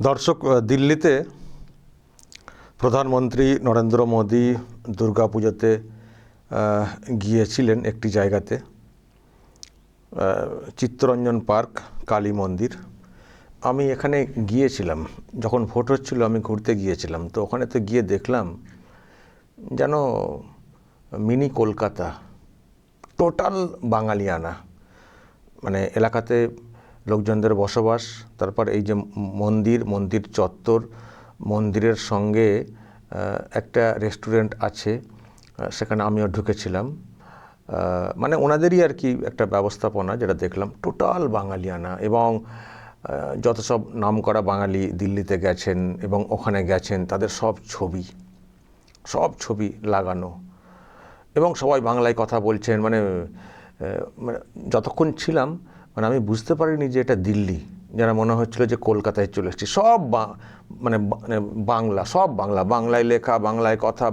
দর্শক দিল্লিতে প্রধানমন্ত্রী নরেন্দ্র মোদী আহ, গিয়েছিলেন একটি জায়গাতে চিত্তরঞ্জন পার্ক কালী মন্দির। আমি এখানে গিয়েছিলাম যখন ভোট হচ্ছিল আমি ঘুরতে গিয়েছিলাম তো ওখানে তো গিয়ে দেখলাম যেন মিনি কলকাতা টোটাল বাঙালিয়ানা মানে এলাকাতে লোকজনদের বসবাস, তারপর এই যে মন্দির মন্দির চত্বর, মন্দিরের সঙ্গে একটা রেস্টুরেন্ট আছে সেখানে আমিও ঢুকেছিলাম। মানে ওনাদেরই আর কি একটা ব্যবস্থাপনা যেটা দেখলাম, টোটাল বাঙালিয়ানা এবং যত সব নামকরা বাঙালি দিল্লিতে গেছেন এবং ওখানে গেছেন, তাদের সব ছবি সব ছবি লাগানো এবং সবাই বাংলায় কথা বলছেন মানে মানে যতক্ষণ ছিলাম মানে আমি বুঝতে পারিনি যে এটা দিল্লি, যেন মনে হচ্ছিল যে কলকাতায় চলে এসেছি। সব মানে মানে বাংলা, সব বাংলা, বাংলায় লেখা, বাংলায় কথা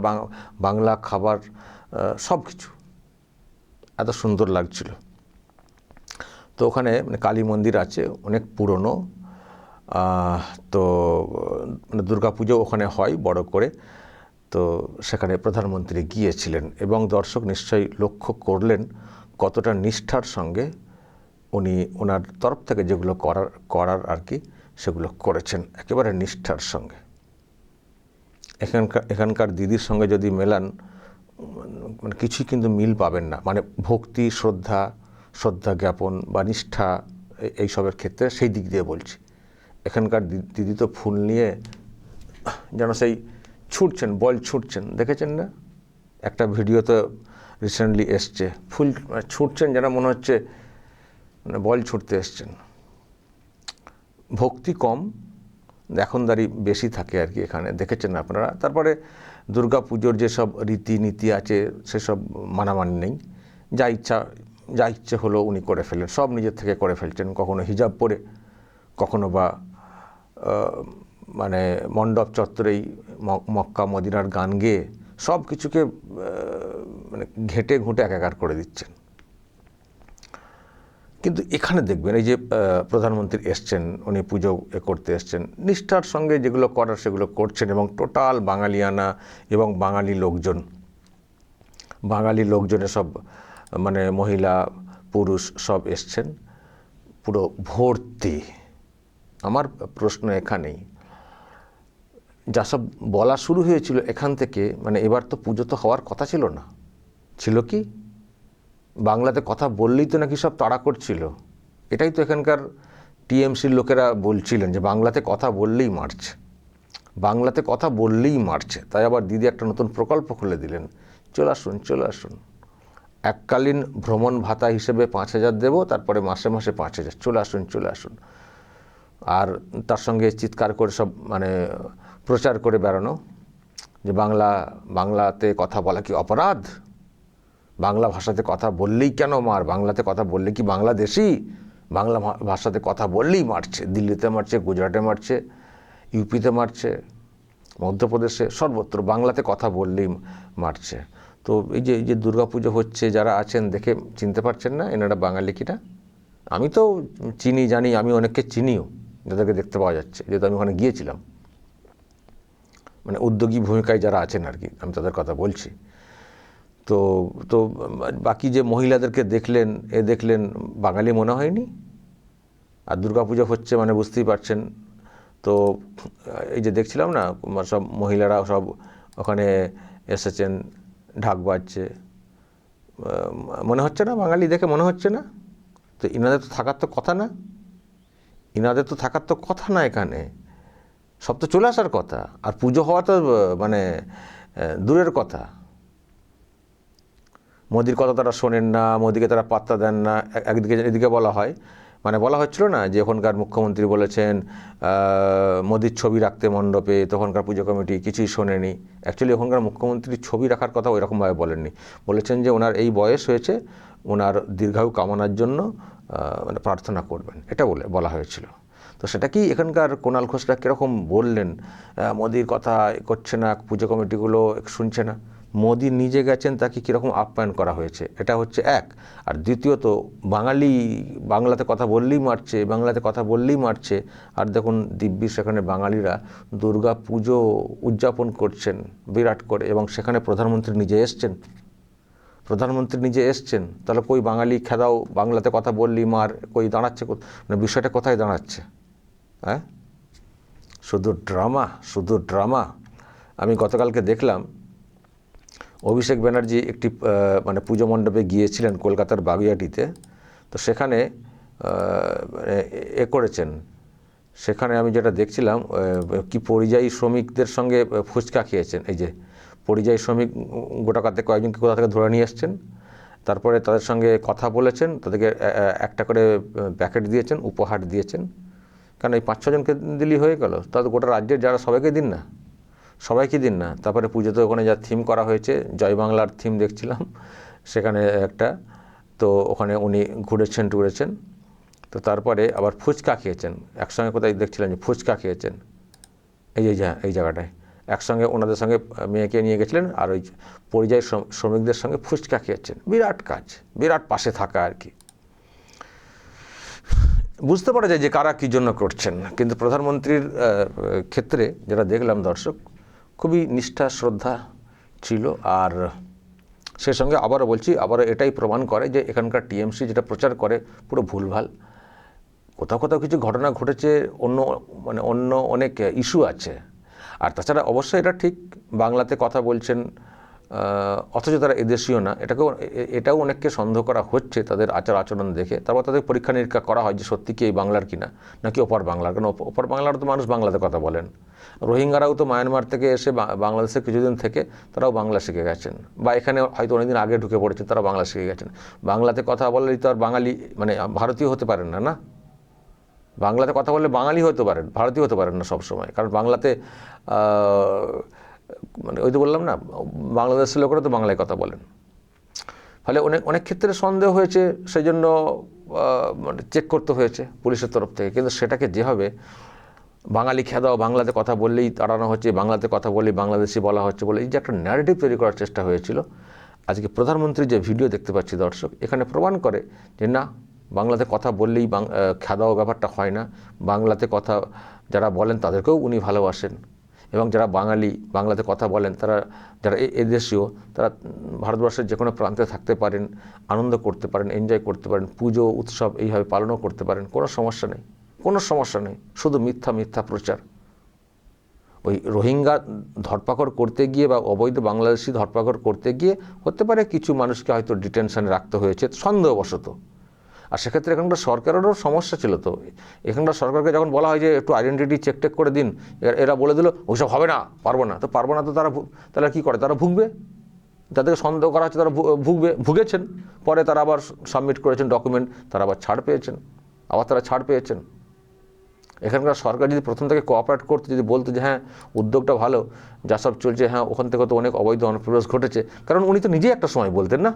বাংলা খাবার সব কিছু। এত সুন্দর লাগছিল। তো ওখানে মানে কালী মন্দির আছে, অনেক পুরনো। তো মানে দুর্গাপুজো ওখানে হয় বড় করে। তো সেখানে প্রধানমন্ত্রী গিয়েছিলেন এবং দর্শক নিশ্চয়ই লক্ষ্য করলেন কতটা নিষ্ঠার সঙ্গে উনি ওনার তরফ থেকে যেগুলো করার করার আর কি, সেগুলো করেছেন একেবারে নিষ্ঠার সঙ্গে। এখানকার এখানকার দিদির সঙ্গে যদি মেলান মানে কিছুই কিন্তু মিল পাবেন না। মানে ভক্তি, শ্রদ্ধা শ্রদ্ধা জ্ঞাপন বা নিষ্ঠা এইসবের ক্ষেত্রে সেই দিক দিয়ে বলছি। এখানকার দিদি তো ফুল নিয়ে যেন সেই ছুটছেন, বল ছুটছেন। দেখেছেন না? একটা ভিডিও তো রিসেন্টলি এসছে। ফুল মানে ছুটছেন যেন মনে হচ্ছে মানে বল ছুটতে এসছেন। ভক্তি কম এখনদারি বেশি থাকে আর কি এখানে, দেখেছেন আপনারা? তারপরে দুর্গা পুজোর যেসব রীতিনীতি আছে, সেসব মানামানি নেই। যা ইচ্ছা, যা ইচ্ছে হলো উনি করে ফেলেন, সব নিজের থেকে করে ফেলছেন। কখনো হিজাব পরে, কখনো বা মানে মণ্ডপ চত্বরেই মক্কা মদিনার গান গেয়ে সব কিছুকে মানে ঘেঁটে ঘুঁটে একাকার করে দিচ্ছেন। কিন্তু এখানে দেখবেন, এই যে প্রধানমন্ত্রী এসছেন, উনি পুজো করতে এসছেন, নিষ্ঠার সঙ্গে যেগুলো করার সেগুলো করছেন এবং টোটাল বাঙালিয়ানা এবং বাঙালি লোকজন, বাঙালি লোকজনে সব মানে মহিলা, পুরুষ সব এসছেন, পুরো ভর্তি। আমার প্রশ্ন এখানেই, যা সব বলা শুরু হয়েছিল এখান থেকে মানে এবার তো পুজো তো হওয়ার কথা ছিল না। ছিল কি? বাংলাতে কথা বললেই তো নাকি সব তাড়া করছিল এটাই তো এখানকার টিএমসির লোকেরা বলছিলেন যে বাংলাতে কথা বললেই মারছে। বাংলাতে কথা বললেই মারছে। তাই আবার দিদি একটা নতুন প্রকল্প খুলে দিলেন। চলে আসুন চলে আসুন। এককালীন ভ্রমণ ভাতা হিসেবে পাঁচ হাজার দেবো, তারপরে মাসে মাসে পাঁচ হাজার। চলে আসুন চলে আসুন। আর তার সঙ্গে চিৎকার করে সব মানে প্রচার করে বেড়ানো যে বাংলা, বাংলাতে কথা বলা কি অপরাধ? বাংলা ভাষাতে কথা বললেই কেন মার? বাংলাতে কথা বললে কি বাংলাদেশি? বাংলা ভাষাতে কথা বললেই মারছে। দিল্লিতে মারছে, গুজরাটে মারছে, ইউপিতে মারছে, মধ্যপ্রদেশে সর্বত্র বাংলাতে কথা বললেই মারছে। তো এই যে এই যে দুর্গাপুজো হচ্ছে, যারা আছেন দেখে চিনতে পারছেন না এনারা বাঙালি কিনা? আমি তো চিনি, জানি, আমি অনেককে চিনিও, যাদেরকে দেখতে পাওয়া যাচ্ছে। যেহেতু আমি ওখানে গিয়েছিলাম। মানে উদ্যোগী ভূমিকায় যারা আছেন আর কি, আমি তাদের কথা বলছি। তো তো বাকি যে মহিলাদেরকে দেখলেন, এ দেখলেন, বাঙালি মনে হয়নি? আর দুর্গাপুজো হচ্ছে মানে বুঝতেই পারছেন। তো এই যে দেখছিলাম না মানে সব মহিলারা সব ওখানে এসেছেন, ঢাক বাজছে। মনে হচ্ছে না বাঙালি দেখে? মনে হচ্ছে না? তো ইনাদের তো থাকার তো কথা না। ইনাদের তো থাকার তো কথা না এখানে। সব তো চলে আসার কথা। আর পুজো হওয়া তো মানে দূরের কথা। মোদির কথা তারা শোনেন না, মোদিকে তারা পাত্তা দেন না। একদিকে, এদিকে বলা হয় মানে বলা হচ্ছিল না যে ওখানকার মুখ্যমন্ত্রী বলেছেন মোদির ছবি রাখতে মণ্ডপে, তখনকার পুজো কমিটি কিছুই শোনেনি। অ্যাকচুয়ালি ওখানকার মুখ্যমন্ত্রীর ছবি রাখার কথা ওইরকমভাবে বলেননি। বলেছেন যে ওনার এই বয়স হয়েছে, ওনার দীর্ঘায়ু কামনার জন্য মানে প্রার্থনা করবেন। এটা বলে, বলা হয়েছিল। তো সেটা কি এখানকার কোনাল ঘোষরা কীরকম বললেন? মোদির কথা করছে না, পুজো কমিটিগুলো শুনছে না? মোদি নিজে গেছেন, তাকে কীরকম আপ্যায়ন করা হয়েছে? এটা হচ্ছে এক। আর দ্বিতীয়ত, বাঙালি বাংলাতে কথা বললেই মারছে, বাংলাতে কথা বললেই মারছে। আর দেখুন, দিব্যি সেখানে বাঙালিরা দুর্গা পুজো উদযাপন করছেন, বিরাট করে। এবং সেখানে প্রধানমন্ত্রী নিজে এসছেন। প্রধানমন্ত্রী নিজে এসছেন। তাহলে কই বাঙালি খেদাও? বাংলাতে কথা বললি মার। কই দাঁড়াচ্ছে মানে বিষয়টা কোথায় দাঁড়াচ্ছে? হ্যাঁ? শুধু ড্রামা শুধু ড্রামা। আমি গতকালকে দেখলাম অভিষেক ব্যানার্জি একটি মানে পুজো মণ্ডপে গিয়েছিলেন কলকাতার বাগুইয়াটিতে। তো সেখানে মানে এ করেছেন। সেখানে আমি যেটা দেখছিলাম কি পরিযায়ী শ্রমিকদের সঙ্গে ফুচকা খেয়েছেন। এই যে পরিযায়ী শ্রমিক উম, গোটা কাতে কয়েকজনকে কোথা থেকে ধরে নিয়ে এসছেন তারপরে তাদের সঙ্গে কথা বলেছেন তাদেরকে একটা করে প্যাকেট দিয়েছেন উপহার দিয়েছেন। কারণ এই পাঁচ ছজনকে দিলেই হয়ে গেল। তাদের গোটা রাজ্যের যারা সবাইকে দিন না। সবাইকে দিন না। তারপরে পুজোতে ওখানে যা থিম করা হয়েছে, জয় বাংলার থিম দেখছিলাম, সেখানে একটা, তো ওখানে উনি ঘুরেছেন, টুরেছেন, তো তারপরে আবার ফুচকা খেয়েছেন। একসঙ্গে কোথায় দেখছিলেন যে ফুচকা খেয়েছেন। এই যে, এই জায়গাটায়। একসঙ্গে ওনাদের সঙ্গে মেয়েকে নিয়ে গেছিলেন, আর ওই পরিযায়ী শ্রম- শ্রমিকদের সঙ্গে ফুচকা খেয়েছেন। বিরাট কাজ, বিরাট পাশে থাকা আর কি। বুঝতে পারা যায় যে কারা কী জন্য করছেন, কিন্তু প্রধানমন্ত্রীর ক্ষেত্রে যেটা দেখলাম দর্শক খুবই নিষ্ঠা, শ্রদ্ধা ছিল। আর সে সঙ্গে আবারও বলছি, আবারও এটাই প্রমাণ করে যে এখানকার টিএমসি যেটা প্রচার করে, পুরো ভুলভাল। কোথাও কোথাও কিছু ঘটনা ঘটেছে, অন্য মানে অন্য অনেক ইস্যু আছে। আর তাছাড়া অবশ্যই এটা ঠিক, বাংলাতে কথা বলছেন অথচ তারা এদেশীয় না। এটাকেও এটাও অনেককে সন্দেহ করা হচ্ছে তাদের আচার আচরণ দেখে। তারপর তাদের পরীক্ষা নিরীক্ষা করা হয় যে সত্যি কি এই বাংলার কিনা, নাকি ওপার বাংলার। কারণ ওপার বাংলার তো মানুষ বাংলাতে কথা বলেন। রোহিঙ্গারাও তো মায়ানমার থেকে এসে বাংলাদেশে কিছুদিন থেকে তারাও বাংলা শিখে গেছেন। বা এখানে হয়তো অনেকদিন আগে ঢুকে পড়েছে তারা বাংলা শিখে গেছেন। বাংলাতে কথা বললেই তো আর বাঙালি মানে ভারতীয় হতে পারেন না না? বাংলাতে কথা বললে বাঙালি হতে পারেন, ভারতীয় হতে পারেন না সবসময়। কারণ বাংলাতে মানে ওই তো বললাম না, বাংলাদেশের লোকেরা তো বাংলায় কথা বলেন। ফলে অনেক অনেক ক্ষেত্রে সন্দেহ হয়েছে সেই জন্য মানে চেক করতে হয়েছে পুলিশের তরফ থেকে। কিন্তু সেটাকে যেভাবে বাঙালি খেদাও বাংলাতে কথা বললেই তাড়ানো হচ্ছে, বাংলাতে কথা বললেই বাংলাদেশি বলা হচ্ছে বলে, এই যে একটা ন্যারেটিভ তৈরি করার চেষ্টা হয়েছিল। আজকে প্রধানমন্ত্রী যে ভিডিও দেখতে পাচ্ছি দর্শক, এখানে প্রমাণ করে যে না, বাংলাতে কথা বললেই খেদাও ব্যাপারটা হয় না। বাংলাতে কথা যারা বলেন তাদেরকেও উনি ভালোবাসেন। এবং যারা বাঙালি, বাংলাতে কথা বলেন, তারা যারা এদেশীয়, তারা ভারতবর্ষের যে কোনো প্রান্তে থাকতে পারেন, আনন্দ করতে পারেন এনজয় করতে পারেন, পুজো, উৎসব এইভাবে পালনও করতে পারেন, কোনো সমস্যা নেই। কোনো সমস্যা নেই, শুধু মিথ্যা মিথ্যা প্রচার। ওই রোহিঙ্গা ধরপাকড় করতে গিয়ে বা অবৈধ বাংলাদেশি ধরপাকড় করতে গিয়ে হতে পারে কিছু মানুষকে হয়তো ডিটেনশনে রাখতে হয়েছে, সন্দেহবশত। আর সেক্ষেত্রে এখানকার সরকারেরও সমস্যা ছিল তো। এখানকার সরকারকে যখন বলা হয় যে একটু আইডেন্টিটি চেক টেক করে দিন, এরা- বলে দিল ওইসব হবে না, পারব না। তো পারব না তো তারা তাহলে কী করে? তারা ভুগবে? যাদেরকে সন্দেহ করা হচ্ছে তারা ভুগবে, ভুগেছেন। পরে তারা আবার সাবমিট করেছেন ডকুমেন্ট তারা আবার ছাড় পেয়েছেন, আবার তারা ছাড় পেয়েছেন। এখানকার সরকার যদি প্রথম থেকে কোঅপারেট করতে যদি বলতো যে হ্যাঁ উদ্যোগটা ভালো, যা সব চলছে হ্যাঁ ওখান থেকে তো অনেক অবৈধ অনুপ্রবেশ ঘটেছে। কারণ উনি তো নিজেই একটা সময় বলতেন না?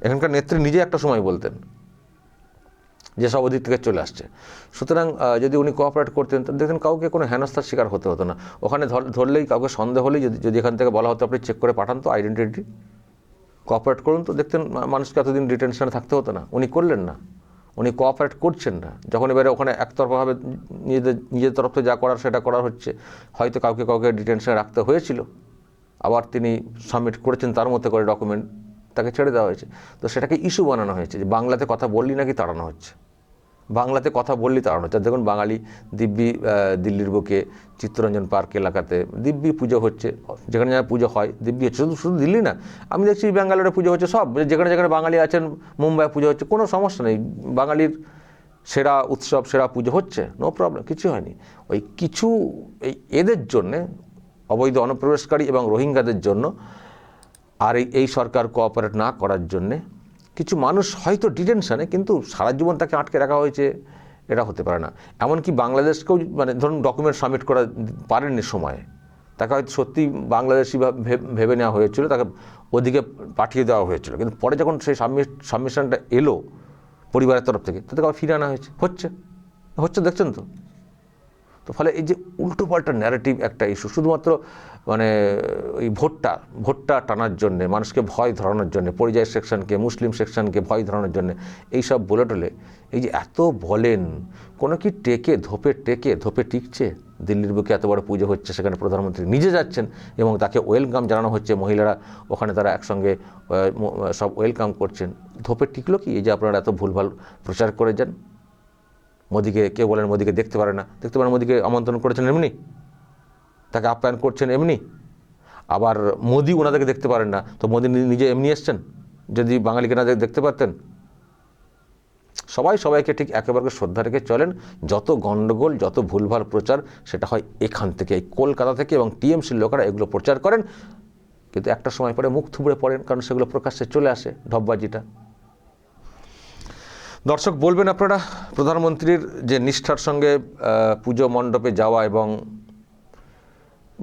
এখানকার নেত্রী নিজেই একটা সময় বলতেন। যে সব ওদিক থেকে চলে আসছে। সুতরাং যদি উনি কোঅপারেট করতেন, তো দেখতেন কাউকে কোনো হেনস্থার শিকার হতে হতো না। ওখানে ধর- ধরলেই কাউকে সন্দেহ হলেই যদি যদি এখান থেকে বলা হতো, আপনি চেক করে পাঠান তো আইডেন্টিটি কোঅপারেট করুন তো, দেখতেন মানুষকে এতদিন ডিটেনশনে থাকতে হতো না। উনি করলেন না। উনি কোঅপারেট করছেন না। যখন এবারে ওখানে একতরফাভাবে নিজেদের, নিজের তরফ থেকে যা করার, সেটা করা হচ্ছে, হয়তো কাউকে কাউকে ডিটেনশনে রাখতে হয়েছিল। আবার তিনি সাবমিট করেছেন তার মধ্যে করে ডকুমেন্ট তাকে ছেড়ে দেওয়া হয়েছে। তো সেটাকে ইস্যু বানানো হয়েছে যে বাংলাতে কথা বললি নাকি তাড়ানো হচ্ছে। বাংলাতে কথা বললি তাড়ানো হচ্ছে। দেখুন বাঙালি দিব্যি দিল্লির বুকে চিত্তরঞ্জন পার্ক এলাকাতে দিব্যি পুজো হচ্ছে। যেখানে যেখানে পুজো হয়, দিব্যি হচ্ছে। শুধু শুধু দিল্লি না, আমি দেখছি ব্যাঙ্গালোরে পুজো হচ্ছে সব। যেখানে যেখানে বাঙালি আছেন মুম্বাই পুজো হচ্ছে, কোনো সমস্যা নেই। বাঙালির সেরা উৎসব, সেরা পুজো হচ্ছে নো প্রবলেম কিছু হয়নি। ওই কিছু, এই এদের জন্যে অবৈধ অনুপ্রবেশকারী এবং রোহিঙ্গাদের জন্য আর এই সরকার কোঅপারেট না করার জন্যে কিছু মানুষ হয়তো ডিটেনশনে কিন্তু সারা জীবন তাকে আটকে রাখা হয়েছে, এটা হতে পারে না। এমনকি বাংলাদেশকেও মানে ধরুন ডকুমেন্ট সাবমিট করা পারেননি সময়ে। তাকে হয়তো সত্যি বাংলাদেশি ভাব- নেওয়া হয়েছিল, তাকে ওদিকে পাঠিয়ে দেওয়া হয়েছিল। কিন্তু পরে যখন সেই সাবমিট সাবমিশনটা এলো পরিবারের তরফ থেকে তাদেরকে আবার ফিরে আনা হয়েছে। হচ্ছে। হচ্ছে দেখছেন তো? তো ফলে এই যে উল্টোপাল্টা ন্যারেটিভ একটা ইস্যু শুধুমাত্র মানে ওই ভোটটা ভোটটা টানার জন্যে, মানুষকে ভয় ধরানোর জন্য, পরিযায়ী সেকশনকে, মুসলিম সেকশনকে ভয় ধরানোর জন্য, এইসব বলে টলে, এই যে এত বলেন, কোনো কি টেকে, ধোপে টেকে, ধোপে টিকছে? দিল্লির বুকে এত বড় পুজো হচ্ছে, সেখানে প্রধানমন্ত্রী নিজে যাচ্ছেন এবং তাকে ওয়েলকাম জানানো হচ্ছে, মহিলারা ওখানে তারা একসঙ্গে সব ওয়েলকাম করছেন। ধোপে টিকলো কি? এই যে আপনারা এত ভুলভাল প্রচার করে যান? মোদিকে কেউ বলেন মোদিকে দেখতে পারে না। দেখতে পারেন মোদিকে আমন্ত্রণ করেছেন এমনি? তাকে আপ্যায়ন করছেন এমনি? আবার মোদি ওনাদেরকে দেখতে পারেন না, তো মোদি নিজে এমনি এসছেন? যদি বাঙালিকে না দেখতে পারতেন? সবাই সবাইকে ঠিক একেবারে শ্রদ্ধা রেখে চলেন, যত গণ্ডগোল যত ভুলভাল প্রচার, সেটা হয় এখান থেকে, এই কলকাতা থেকে এবং টিএমসির লোকেরা এগুলো প্রচার করেন। কিন্তু একটা সময় পরে মুখ থুবড়ে পড়েন, কারণ সেগুলো প্রকাশ্যে চলে আসে ঢপবাজিটা দর্শক, বলবেন আপনারা, প্রধানমন্ত্রীর যে নিষ্ঠার সঙ্গে পুজো মণ্ডপে যাওয়া এবং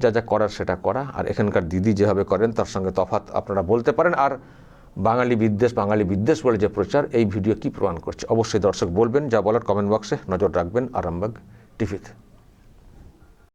যা যা করার সেটা করা, আর এখানকার দিদি যেভাবে করেন, তার সঙ্গে তফাত আপনারা বলতে পারেন। আর বাঙালি বিদ্বেষ বাঙালি বিদ্বেষ বলে যে প্রচার, এই ভিডিও কি প্রমাণ করছে? অবশ্যই দর্শক, বলবেন, যা বলার কমেন্ট বক্সে নজর রাখবেন, আরামবাগ টিভিতে।